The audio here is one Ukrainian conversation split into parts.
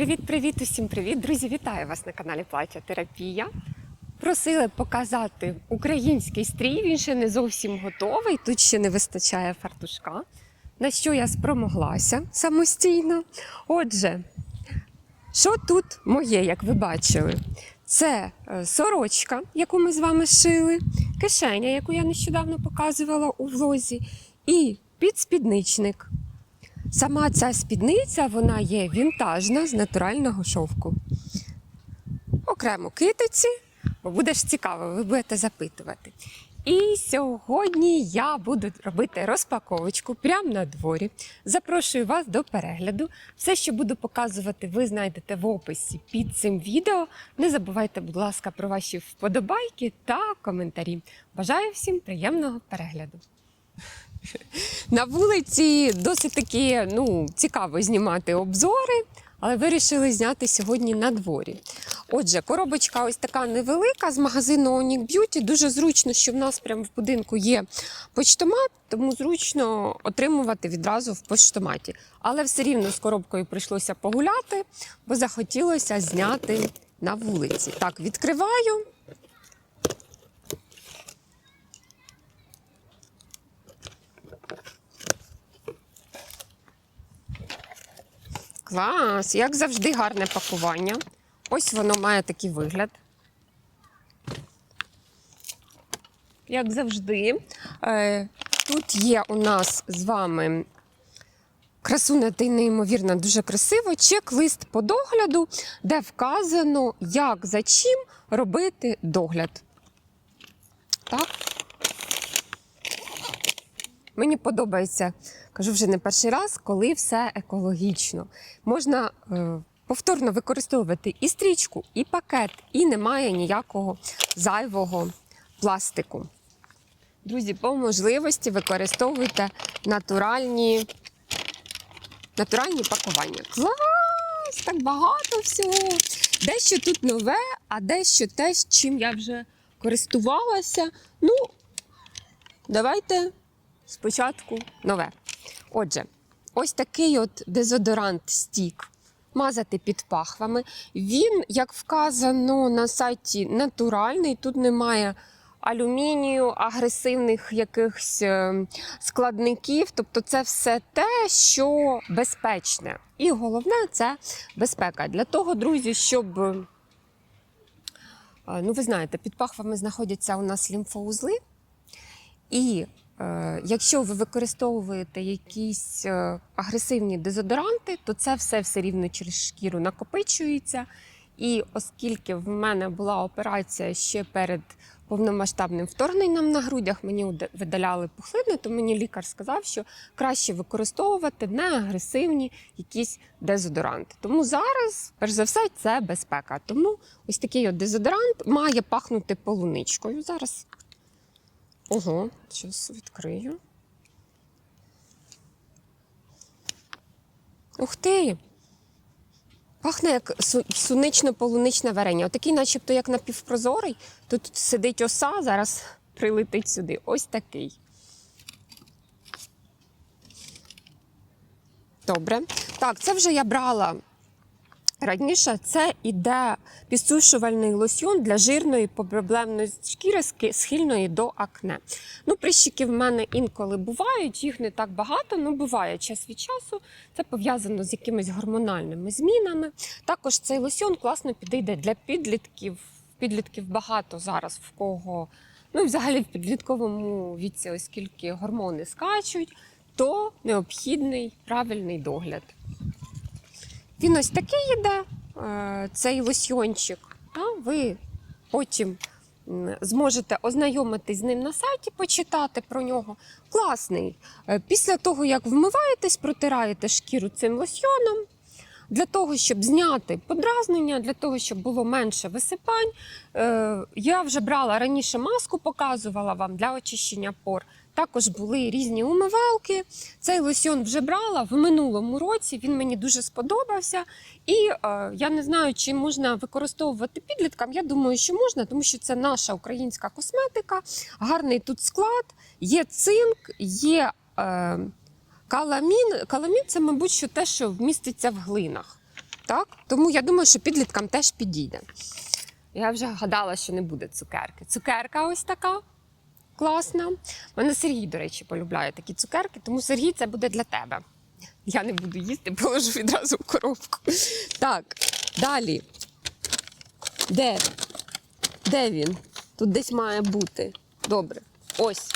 Привіт-привіт, усім привіт! Друзі, вітаю вас на каналі Плаття Терапія. Просили показати український стрій, він ще не зовсім готовий. Тут ще не вистачає фартушка, на що я спромоглася самостійно. Отже, що тут моє, як ви бачили? Це е, сорочка, яку ми з вами шили, кишеня, яку я нещодавно показувала у влозі, і підспідничник. Сама ця спідниця вона є вінтажна з натурального шовку. Окремо китиці, бо буде ж цікаво, ви будете запитувати. І сьогодні я буду робити розпаковочку прямо на дворі. Запрошую вас до перегляду. Все, що буду показувати, ви знайдете в описі під цим відео. Не забувайте, будь ласка, про ваші вподобайки та коментарі. Бажаю всім приємного перегляду. На вулиці досить таки ну, цікаво знімати обзори, але вирішили зняти сьогодні на дворі. Отже, коробочка ось така невелика з магазину Onic Beauty. Дуже зручно, що в нас прямо в будинку є почтомат, тому зручно отримувати відразу в поштоматі. Але все рівно з коробкою прийшлося погуляти, бо захотілося зняти на вулиці. Так, відкриваю. Клас! Як завжди, гарне пакування. Ось воно має такий вигляд. Як завжди, Е, тут є у нас з вами красуня та неймовірно дуже красиво. Чек-лист по догляду, де вказано, як за чим робити догляд. Так. Мені подобається, кажу вже не перший раз, коли все екологічно. Можна е, повторно використовувати і стрічку, і пакет, і немає ніякого зайвого пластику. Друзі, по можливості використовуйте натуральні, натуральні пакування. Клас! Так багато всього. Дещо тут нове, а дещо те, з чим я вже користувалася. Ну, давайте спочатку нове. Отже, ось такий от дезодорант стік. Мазати під пахвами. Він, як вказано на сайті, натуральний. Тут немає алюмінію, агресивних якихось е, складників. Тобто, це все те, що безпечне. І головне це безпека. Для того, друзі, щоб. е, Ну, ви знаєте, під пахвами знаходяться у нас лімфоузли. І якщо ви використовуєте якісь е, агресивні дезодоранти, то це все все рівно через шкіру накопичується. І оскільки в мене була операція ще перед повномасштабним вторгненням на грудях, мені видаляли пухлини, то мені лікар сказав, що краще використовувати неагресивні якісь дезодоранти. Тому зараз, перш за все, це безпека. Тому ось такий от дезодорант має пахнути полуничкою. Зараз Ого, зараз відкрию. Ух ти! Пахне як су- сунично-полуничне варення. Отакий, начебто, як напівпрозорий. Тут сидить оса, зараз прилетить сюди. Ось такий. Добре. Так, це вже я брала Раніше це іде підсушувальний лосьйон для жирної проблемної шкіри схильної до акне. Ну, прищики в мене інколи бувають, їх не так багато, але буває час від часу. Це пов'язано з якимись гормональними змінами. Також цей лосьйон класно підійде для підлітків. Підлітків багато зараз в кого, ну і взагалі в підлітковому віці, оскільки гормони скачуть, то необхідний правильний догляд. Він ось такий йде, е, цей лосьйончик. Ви потім зможете ознайомитись з ним на сайті, почитати про нього. Класний. Е, Після того, як вмиваєтесь, протираєте шкіру цим лосьйоном. Для того, щоб зняти подразнення, для того, щоб було менше висипань. Е, я вже брала раніше маску, показувала вам для очищення пор. Також були різні умивалки. Цей лосьон вже брала в минулому році. Він мені дуже сподобався. І е, я не знаю, чи можна використовувати підліткам. Я думаю, що можна, тому що це наша українська косметика. Гарний тут склад, є цинк, є е, каламін. Каламін це, мабуть, що те, що вміститься в глинах. Так? Тому я думаю, що підліткам теж підійде. Я вже гадала, що не буде цукерки. Цукерка ось така класна. Мене Сергій, до речі, полюбляє такі цукерки, тому Сергій, це буде для тебе. Я не буду їсти, положу відразу в коробку. Так, далі. Де? Де він? Тут десь має бути. Добре. Ось.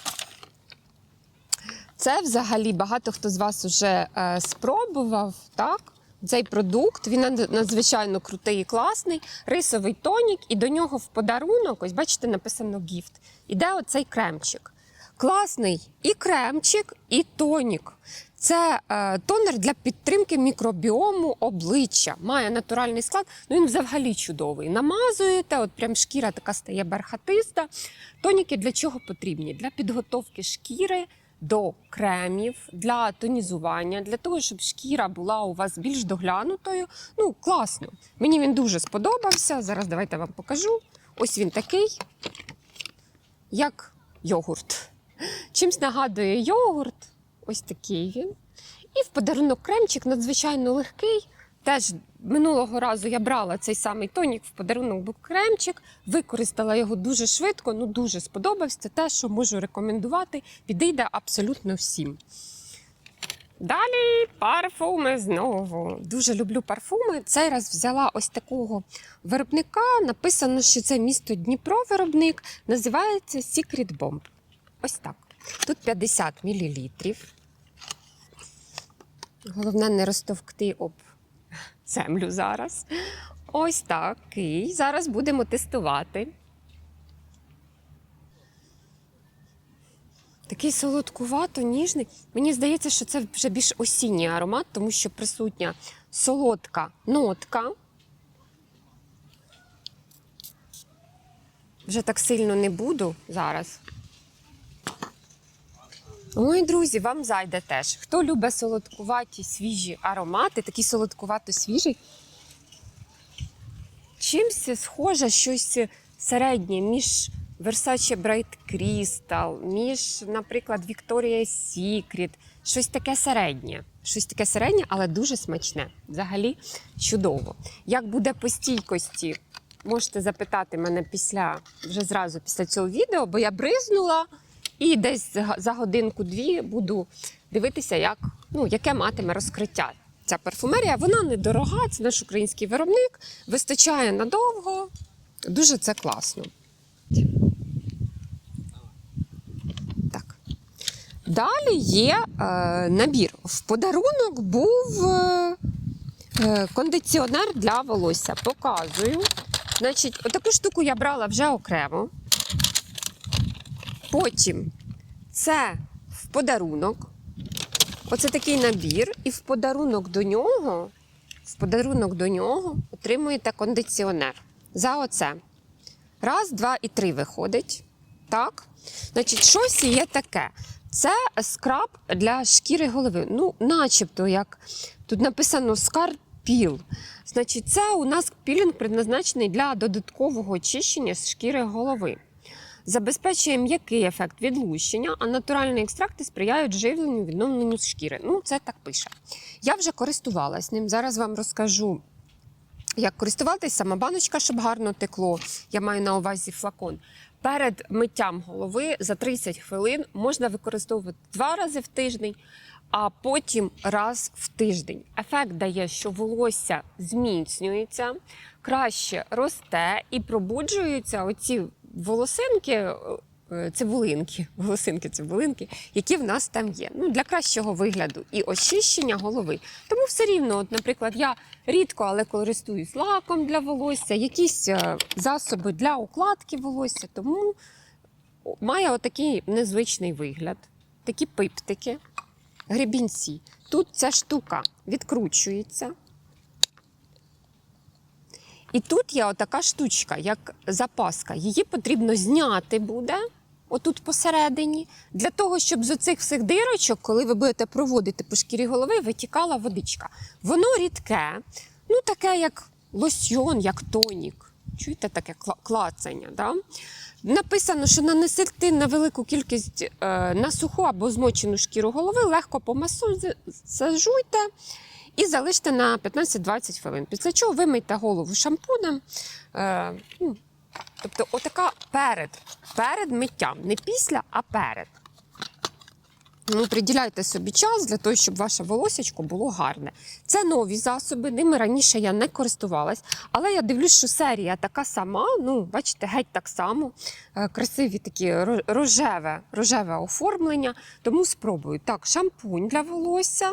Це взагалі багато хто з вас вже е, спробував, так? Цей продукт він надзвичайно крутий і класний. Рисовий тонік, і до нього в подарунок, ось бачите, написано гіфт. Іде оцей кремчик. Класний і кремчик, і тонік. Це е, тонер для підтримки мікробіому обличчя. Має натуральний склад. Ну він взагалі чудовий. Намазуєте, от прям шкіра така стає бархатиста. Тоніки для чого потрібні? Для підготовки шкіри до кремів, для тонізування, для того, щоб шкіра була у вас більш доглянутою. Ну, класно. Мені він дуже сподобався. Зараз давайте вам покажу. Ось він такий, як йогурт. Чимсь нагадує йогурт. Ось такий він. І в подарунок кремчик надзвичайно легкий. Теж минулого разу я брала цей самий тонік, в подарунок був кремчик, використала його дуже швидко, ну дуже сподобався. Це те, що можу рекомендувати, підійде абсолютно всім. Далі парфуми знову. Дуже люблю парфуми. Цей раз взяла ось такого виробника. Написано, що це місто Дніпро виробник. Називається Secret Bomb. Ось так. Тут 50 мл. Головне не розтовкти об землю зараз. Ось такий. Зараз будемо тестувати. Такий солодкувато, ніжний. Мені здається, що це вже більш осінній аромат, тому що присутня солодка нотка. Вже так сильно не буду зараз. Ой, друзі, вам зайде теж. Хто любить солодкуваті свіжі аромати, такий солодкувато свіжий. Чимось схоже щось середнє між Versace Bright Crystal, між, наприклад, Victoria's Secret. Щось таке середнє. Щось таке середнє, але дуже смачне. Взагалі чудово. Як буде по стійкості, можете запитати мене після вже зразу після цього відео, бо я бризнула. І десь за- годинку-дві буду дивитися, як, ну, яке матиме розкриття. Ця парфумерія, вона недорога, це наш український виробник, вистачає надовго. Дуже це класно. Так. Далі є е, набір. В подарунок був е, е, кондиціонер для волосся. Показую. Значить, отаку штуку я брала вже окремо. Потім це в подарунок. Оце такий набір, і в подарунок до нього, в подарунок до нього отримуєте кондиціонер. За оце. Раз, два і три виходить. Так. Значить, щось є таке. Це скраб для шкіри голови. Ну, начебто, як тут написано скарпіл. Значить, це у нас пілінг предназначений для додаткового очищення з шкіри голови. Забезпечує м'який ефект відлущення, а натуральні екстракти сприяють живленню відновленню шкіри. Ну, це так пише. Я вже користувалась ним. Зараз вам розкажу, як користуватись, сама баночка, щоб гарно текло. Я маю на увазі флакон. Перед миттям голови за 30 хвилин можна використовувати два рази в тиждень, а потім раз в тиждень. Ефект дає, що волосся зміцнюється, краще росте і пробуджуються оці волосинки. е, Цибулинки, волосинки, цибулинки, які в нас там є. Ну, для кращого вигляду і очищення голови. Тому все рівно, от, наприклад, я рідко, але користуюсь лаком для волосся, якісь е, засоби для укладки волосся, тому має отакий незвичний вигляд, такі пиптики, гребінці. Тут ця штука відкручується. І тут є отака штучка, як запаска. Її потрібно зняти буде. Отут посередині, для того, щоб з оцих всіх дирочок, коли ви будете проводити по шкірі голови, витікала водичка. Воно рідке, ну таке як лосьйон, як тонік. Чуєте таке клацання? Да? Написано, що нанесити на велику кількість е, на суху або змочену шкіру голови, легко помасажуйте і залиште на 15-20 хвилин. Після чого вимийте голову шампунем. Е, ну, тобто, отака перед, перед миттям, не після, а перед. Ну, приділяйте собі час для того, щоб ваше волосячко було гарне. Це нові засоби, ними раніше я не користувалась, але я дивлюсь, що серія така сама. Ну, бачите, геть так само. Е, Красиві такі рожеве, рожеве оформлення. Тому спробую. Так, шампунь для волосся.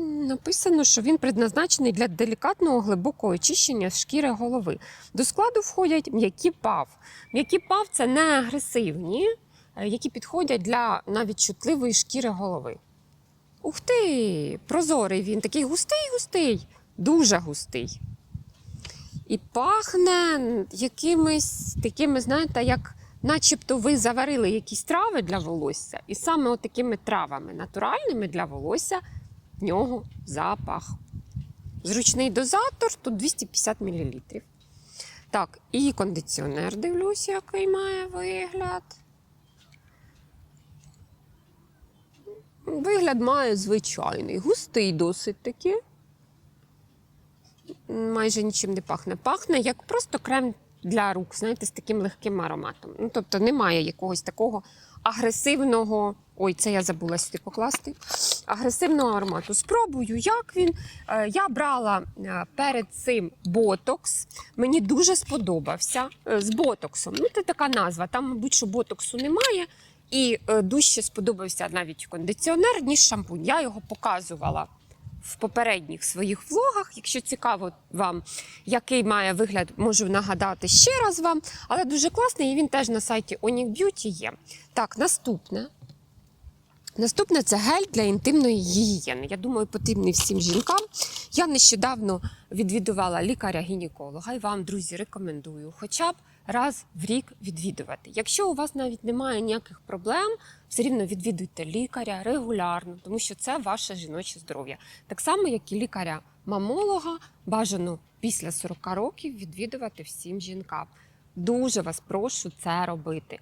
Написано, що він предназначений для делікатного глибокого очищення шкіри голови. До складу входять м'які пав. М'які пав це не агресивні, е, які підходять для навіть чутливої шкіри голови. Ух ти! Прозорий він такий густий-густий, дуже густий. І пахне якимись такими, знаєте, як начебто ви заварили якісь трави для волосся, і саме от такими травами натуральними для волосся нього запах. Зручний дозатор, тут 250 мл. Так, і кондиціонер дивлюся, який має вигляд. Вигляд має звичайний, густий досить таки. Майже нічим не пахне. Пахне як просто крем для рук, знаєте, з таким легким ароматом. Ну, тобто немає якогось такого агресивного. Ой, це я забула сюди покласти. Агресивного аромату. Спробую, як він. Е, Я брала е, перед цим ботокс. Мені дуже сподобався е, з ботоксом. Ну, це така назва. Там, мабуть, що ботоксу немає. І дужче сподобався навіть кондиціонер, ніж шампунь. Я його показувала в попередніх своїх влогах. Якщо цікаво вам, який має вигляд, можу нагадати ще раз вам. Але дуже класний, і він теж на сайті Onyx Beauty є. Так, наступне. Наступне це гель для інтимної гігієни. Я думаю, потрібний всім жінкам. Я нещодавно відвідувала лікаря-гінеколога і вам, друзі, рекомендую хоча б раз в рік відвідувати. Якщо у вас навіть немає ніяких проблем, все рівно відвідуйте лікаря регулярно, тому що це ваше жіноче здоров'я. Так само, як і лікаря-мамолога, бажано після 40 років відвідувати всім жінкам. Дуже вас прошу це робити.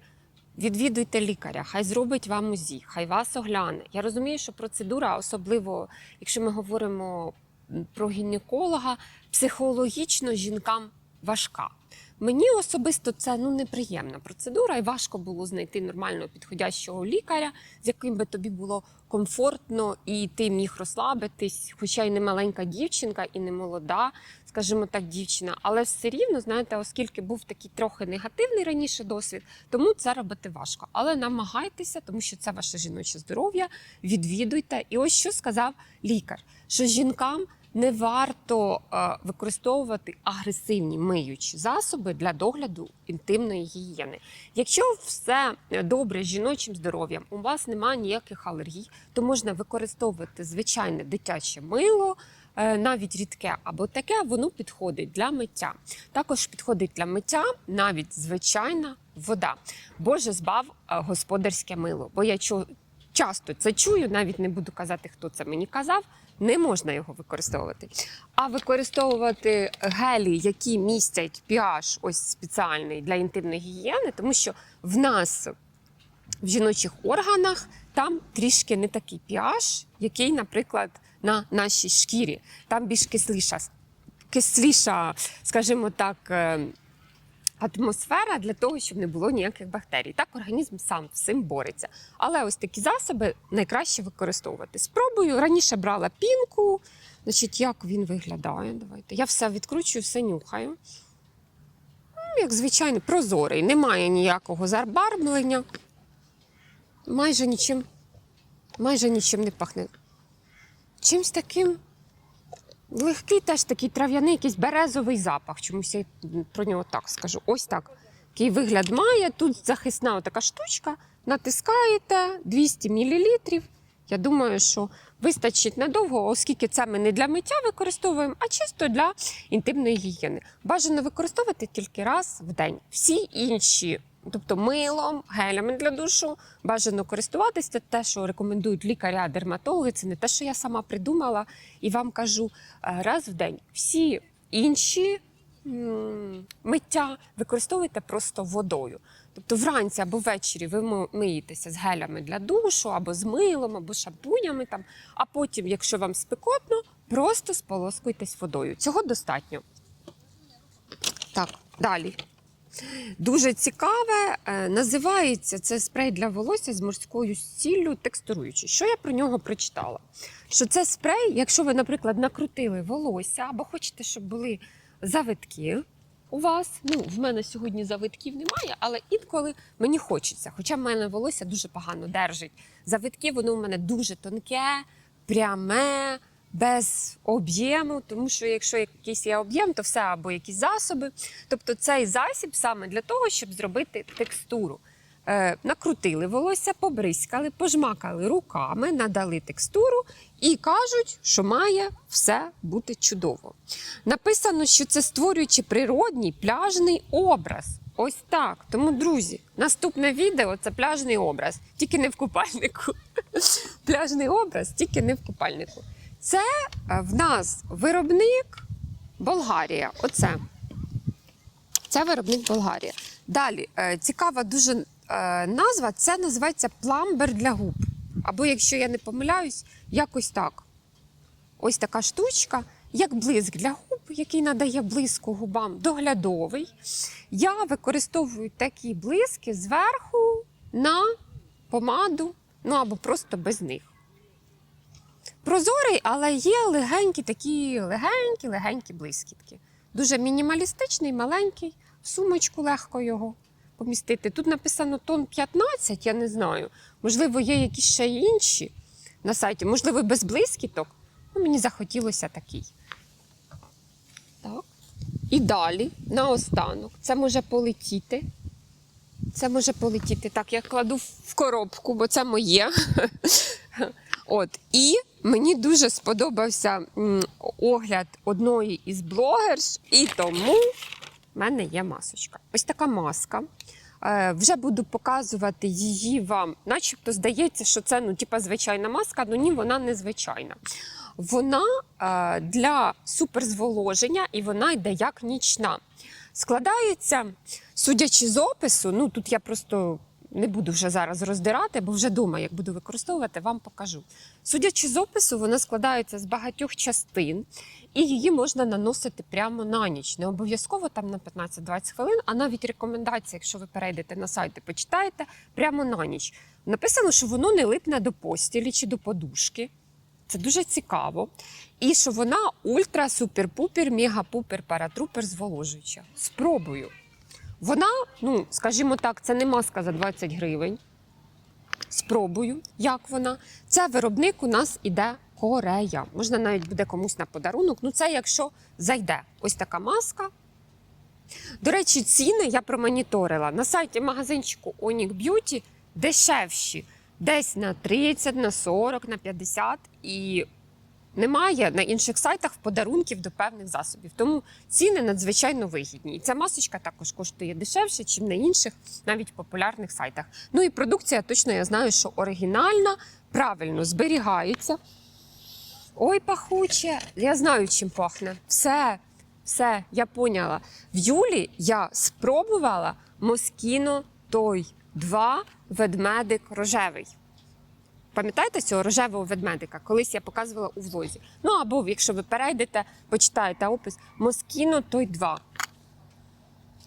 Відвідуйте лікаря, хай зробить вам УЗІ, хай вас огляне. Я розумію, що процедура, особливо якщо ми говоримо про гінеколога, психологічно жінкам важка. Мені особисто це ну неприємна процедура, і важко було знайти нормального підходящого лікаря, з яким би тобі було комфортно і ти міг розслабитись, хоча й не маленька дівчинка, і не молода, скажімо так, дівчина. Але все рівно, знаєте, оскільки був такий трохи негативний раніше досвід, тому це робити важко. Але намагайтеся, тому що це ваше жіноче здоров'я. Відвідуйте. І ось що сказав лікар: що жінкам не варто е, використовувати агресивні миючі засоби для догляду інтимної гігієни. Якщо все добре з жіночим здоров'ям, у вас немає ніяких алергій, то можна використовувати звичайне дитяче мило. е, Навіть рідке або таке, воно підходить для миття. Також підходить для миття навіть звичайна вода. Боже збав е, господарське мило. Бо я часто це чую, навіть не буду казати, хто це мені казав. Не можна його використовувати. А використовувати гелі, які містять pH ось спеціальний для інтимної гігієни, тому що в нас в жіночих органах там трішки не такий pH, який, наприклад, на нашій шкірі. Там більш кисліша, кисліша, скажімо так, е, атмосфера для того, щоб не було ніяких бактерій. Так організм сам цим бореться. Але ось такі засоби найкраще використовувати. Спробую. Раніше брала пінку. Значить, як він виглядає? Давайте. Я все відкручую, все нюхаю. Ну, Як звичайно, прозорий, немає ніякого зарбарблення. Майже нічим, майже нічим не пахне. Чимсь таким легкий, теж такий трав'яний, якийсь березовий запах. Чомусь я про нього так скажу. Ось так. Який вигляд має. Тут захисна така штучка. Натискаєте 200 мл. Я думаю, що вистачить надовго, оскільки це ми не для миття використовуємо, а чисто для інтимної гігієни. Бажано використовувати тільки раз в день. Всі інші, тобто милом, гелями для душу, бажано користуватися. Це те, що рекомендують лікаря-дерматологи. Це не те, що я сама придумала і вам кажу е, раз в день. Всі інші миття використовуйте просто водою. Тобто вранці або ввечері ви миєтеся з гелями для душу, або з милом, або шампунями там. А потім, якщо вам спекотно, просто сполоскуйтесь водою. Цього достатньо. Так, далі. Дуже цікаве. е, Називається це спрей для волосся з морською сіллю текстуруючий. Що я про нього прочитала? Що це спрей, якщо ви, наприклад, накрутили волосся або хочете, щоб були завитки у вас. Ну, в мене сьогодні завитків немає, але інколи мені хочеться. Хоча в мене волосся дуже погано держить. Завитки, воно у мене дуже тонке, пряме. Без об'єму, тому що якщо якийсь є об'єм, то все або якісь засоби. Тобто цей засіб саме для того, щоб зробити текстуру. Е, накрутили волосся, побризкали, пожмакали руками, надали текстуру і кажуть, що має все бути чудово. Написано, що це створюючи природній пляжний образ. Ось так. Тому, друзі, наступне відео це пляжний образ, тільки не в купальнику. Пляжний образ, тільки не в купальнику. Це е, в нас виробник Болгарія. Оце. Це виробник Болгарія. Далі е, цікава дуже е, назва. Це називається пламбер для губ. Або, якщо я не помиляюсь, якось так. Ось така штучка, як блиск для губ, який надає блиску губам доглядовий. Я використовую такі блиски зверху на помаду, ну або просто без них. Прозорий, але є легенькі такі легенькі, легенькі блискітки. Дуже мінімалістичний, маленький, в сумочку легко його помістити. Тут написано тон 15, я не знаю. Можливо, є якісь ще інші на сайті, можливо, без блискіток. Ну, мені захотілося такий. Так. І далі, наостанок, це може полетіти. Це може полетіти. Так, я кладу в коробку, бо це моє. От. І мені дуже сподобався огляд одної із блогерш, і тому в мене є масочка. Ось така маска. Е, вже буду показувати її вам. Начебто здається, що це ну, типа, звичайна маска, але ні, вона не звичайна. Вона е, для суперзволоження і вона йде як нічна. Складається, судячи з опису, ну тут я просто не буду вже зараз роздирати, бо вже дома, як буду використовувати, вам покажу. Судячи з опису, вона складається з багатьох частин, і її можна наносити прямо на ніч. Не обов'язково там на 15-20 хвилин, а навіть рекомендації, якщо ви перейдете на сайт і почитаєте, прямо на ніч. Написано, що воно не липне до постілі чи до подушки. Це дуже цікаво. І що вона ультра супер-пупер, мега-пупер, паратрупер зволожуюча. Спробую. Вона, ну, скажімо так, це не маска за 20 гривень. Спробую, як вона. Це виробник у нас іде Корея. Можна навіть буде комусь на подарунок. Ну, це якщо зайде. Ось така маска. До речі, ціни я промоніторила. На сайті магазинчику Onyx Beauty дешевші. Десь на 30, на 40, на 50. І немає на інших сайтах подарунків до певних засобів. Тому ціни надзвичайно вигідні. І ця масочка також коштує дешевше, ніж на інших, навіть популярних сайтах. Ну і продукція точно я знаю, що оригінальна, правильно зберігається. Ой, пахуче! Я знаю, чим пахне. Все, все, я поняла. В Юлі я спробувала Москіно той 2 ведмедик рожевий. Пам'ятаєте цього рожевого ведмедика? Колись я показувала у влозі. Ну або якщо ви перейдете, почитаєте опис Москіно той 2.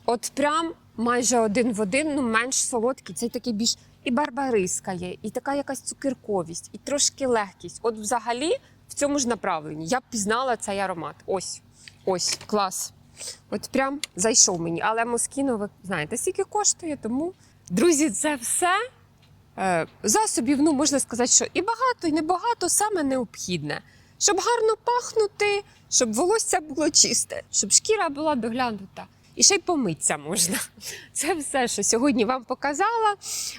От прям майже один в один, ну менш солодкий. Цей такий більш і барбариска є, і така якась цукерковість, і трошки легкість. От взагалі в цьому ж направленні я б пізнала цей аромат. Ось, ось, клас. От прям зайшов мені. Але Москіно, ви знаєте, скільки коштує, тому, друзі, це все. Е, Засобів, ну можна сказати, що і багато, і небагато, саме необхідне. Щоб гарно пахнути, щоб волосся було чисте, щоб шкіра була доглянута. І ще й помитися можна. Це все, що сьогодні вам показала.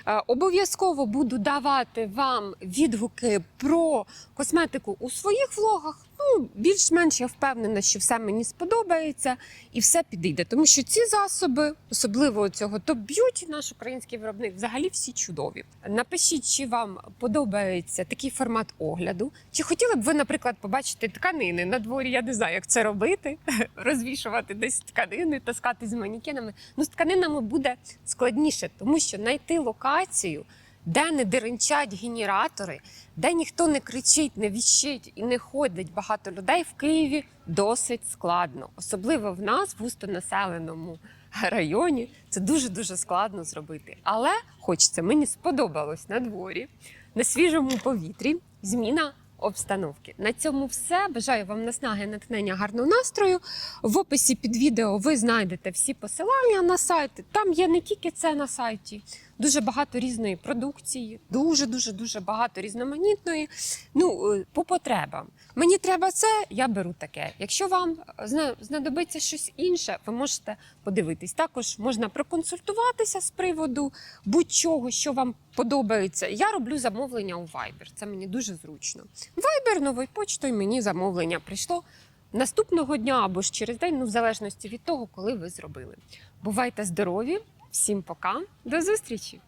Е, Обов'язково буду давати вам відгуки про косметику у своїх влогах. Ну, більш-менш я впевнена, що все мені сподобається і все підійде. Тому що ці засоби, особливо цього топ б'юті, наш український виробник, взагалі всі чудові. Напишіть, чи вам подобається такий формат огляду, чи хотіли б ви, наприклад, побачити тканини на дворі. Я не знаю, як це робити, розвішувати десь тканини, таскати з манікенами. Ну, з тканинами буде складніше, тому що знайти локацію де не деренчать генератори, де ніхто не кричить, не віщить і не ходить багато людей в Києві досить складно, особливо в нас, в густонаселеному районі. Це дуже дуже складно зробити. Але хочеться, мені сподобалось на дворі, на свіжому повітрі, зміна обстановки. На цьому все. Бажаю вам наснаги, натхнення, гарного настрою. В описі під відео ви знайдете всі посилання на сайти. Там є не тільки це на сайті, дуже багато різної продукції, дуже дуже дуже багато різноманітної. Ну е, по потребам. Мені треба це, я беру таке. Якщо вам знадобиться щось інше, ви можете подивитись. Також можна проконсультуватися з приводу будь-чого, що вам подобається. Я роблю замовлення у Viber. Це мені дуже зручно. Viber новою почтою мені замовлення прийшло наступного дня або ж через день, ну в залежності від того, коли ви зробили. Бувайте здорові, всім пока, до зустрічі!